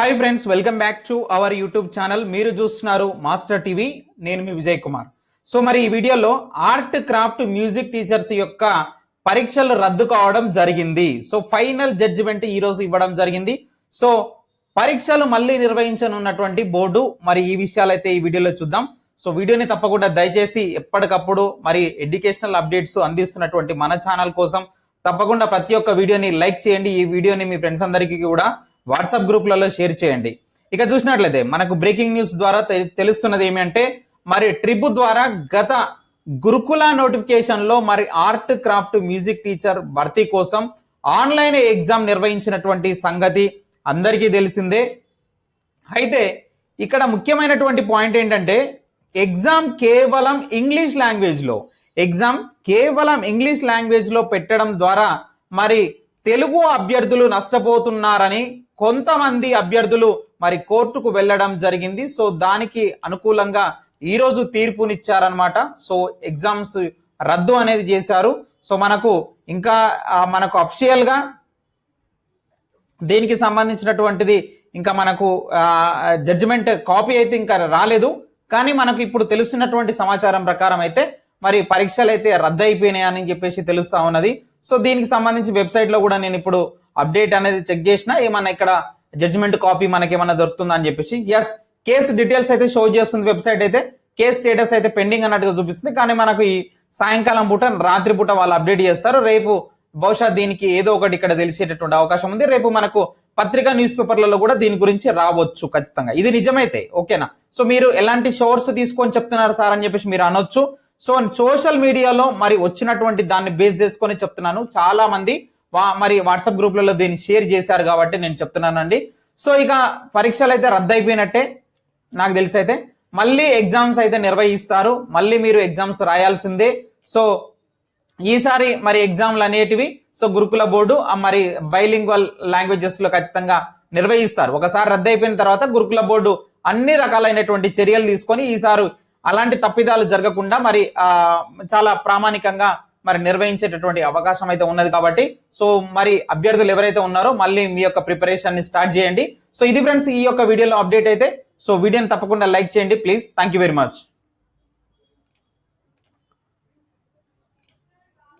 Hi friends welcome back to our YouTube channel మీరు చూస్తున్నారు master TV నేను మీ Vijay Kumar. So మరి ఈ వీడియోలో ఆర్ట్ క్రాఫ్ట్ మ్యూజిక్ టీచర్స్ యొక్క పరీక్షలు రద్దు కావడం జరిగింది. సో ఫైనల్ జడ్జిమెంట్ ఈ రోజు ఇవ్వడం జరిగింది. సో పరీక్షలు మళ్ళీ నిర్వహించనున్నటువంటి బోర్డు మరి ఈ విషయాలైతే ఈ వీడియోలో చూద్దాం. సో వీడియోని తప్పకుండా దయచేసి ఎప్పటికప్పుడు మరి ఎడ్యుకేషనల్ అప్డేట్స్ అందిస్తున్నటువంటి మన ఛానల్ కోసం తప్పకుండా ప్రతి ఒక్క వీడియోని లైక్ చేయండి. ఈ వీడియోని మీ ఫ్రెండ్స్ అందరికీ కూడా వాట్సాప్ గ్రూప్లలో షేర్ చేయండి. ఇక చూసినట్లయితే మనకు బ్రేకింగ్ న్యూస్ ద్వారా తె- తెలుస్తున్నది ఏమంటే మరి ట్రిప్ ద్వారా గత గురుకుల నోటిఫికేషన్లో మరి ఆర్ట్ క్రాఫ్ట్ మ్యూజిక్ టీచర్ భర్తీ కోసం ఆన్లైన్ ఎగ్జామ్ నిర్వహించినటువంటి సంగతి అందరికీ తెలిసిందే. అయితే ఇక్కడ ముఖ్యమైనటువంటి పాయింట్ ఏంటంటే ఎగ్జామ్ కేవలం ఇంగ్లీష్ లాంగ్వేజ్లో ఎగ్జామ్ కేవలం ఇంగ్లీష్ లాంగ్వేజ్లో పెట్టడం ద్వారా మరి తెలుగు అభ్యర్థులు నష్టపోతున్నారని కొంతమంది అభ్యర్థులు మరి కోర్టుకు వెళ్ళడం జరిగింది. సో దానికి అనుకూలంగా ఈరోజు తీర్పునిచ్చారనమాట సో ఎగ్జామ్స్ రద్దు అనేది చేశారు. సో మనకు ఇంకా మనకు అఫిషియల్గా దీనికి సంబంధించినటువంటిది ఇంకా మనకు జడ్జిమెంట్ కాపీ అయితే ఇంకా రాలేదు. కానీ మనకు ఇప్పుడు తెలుస్తున్నటువంటి సమాచారం ప్రకారం అయితే మరి పరీక్షలు అయితే రద్దు అయిపోయినాయి అని చెప్పేసి తెలుస్తా ఉన్నది. సో దీనికి సంబంధించి వెబ్సైట్లో కూడా నేను ఇప్పుడు అప్డేట్ అనేది చెక్ చేసిన ఏమన్నా ఇక్కడ జడ్జిమెంట్ కాపీ మనకి ఏమన్నా దొరుకుతుందా అని చెప్పేసి ఎస్ కేసు డీటెయిల్స్ అయితే షో చేస్తుంది వెబ్సైట్ అయితే కేసు స్టేటస్ అయితే పెండింగ్ అన్నట్టుగా చూపిస్తుంది. కానీ మనకు ఈ సాయంకాలం పూట రాత్రి పూట వాళ్ళు అప్డేట్ చేస్తారు. రేపు బహుశా దీనికి ఏదో ఒకటి ఇక్కడ తెలిసేటటువంటి అవకాశం ఉంది. రేపు మనకు పత్రికా న్యూస్ పేపర్లలో కూడా దీని గురించి రావచ్చు ఖచ్చితంగా. ఇది నిజమైతే ఓకేనా? సో మీరు ఎలాంటి షోర్స్ తీసుకొని చెప్తున్నారు సార్ అని చెప్పేసి మీరు అనొచ్చు. సో సోషల్ మీడియాలో మరి వచ్చినటువంటి దాన్ని బేస్ చేసుకొని చెప్తున్నాను. చాలా మంది వా- మరి వాట్సాప్ గ్రూప్లలో దీన్ని షేర్ చేశారు కాబట్టి నేను చెప్తున్నానండి. సో ఇక పరీక్షలు అయితే రద్దు అయిపోయినట్టే నాకు తెలిసి అయితే. మళ్ళీ ఎగ్జామ్స్ అయితే నిర్వహిస్తారు. మళ్ళీ మీరు ఎగ్జామ్స్ రాయాల్సిందే. సో ఈసారి మరి ఎగ్జామ్లు అనేటివి సో గురుకుల బోర్డు మరి బైలింగ్వల్ లాంగ్వేజెస్లో ఖచ్చితంగా నిర్వహిస్తారు. ఒకసారి రద్దు అయిపోయిన తర్వాత గురుకుల బోర్డు అన్ని రకాలైనటువంటి చర్యలు తీసుకొని ఈసారి అలాంటి తప్పిదాలు జరగకుండా మరి చాలా ప్రామాణికంగా మరి నిర్వహించేటటువంటి అవకాశం అయితే ఉన్నది కాబట్టి సో మరి అభ్యర్థులు ఎవరైతే ఉన్నారో మళ్ళీ మీ యొక్క ప్రిపరేషన్ని స్టార్ట్ చేయండి. సో ఇది ఫ్రెండ్స్ ఈ యొక్క వీడియోలో అప్డేట్ అయితే సో వీడియోని తప్పకుండా లైక్ చేయండి please thank you very much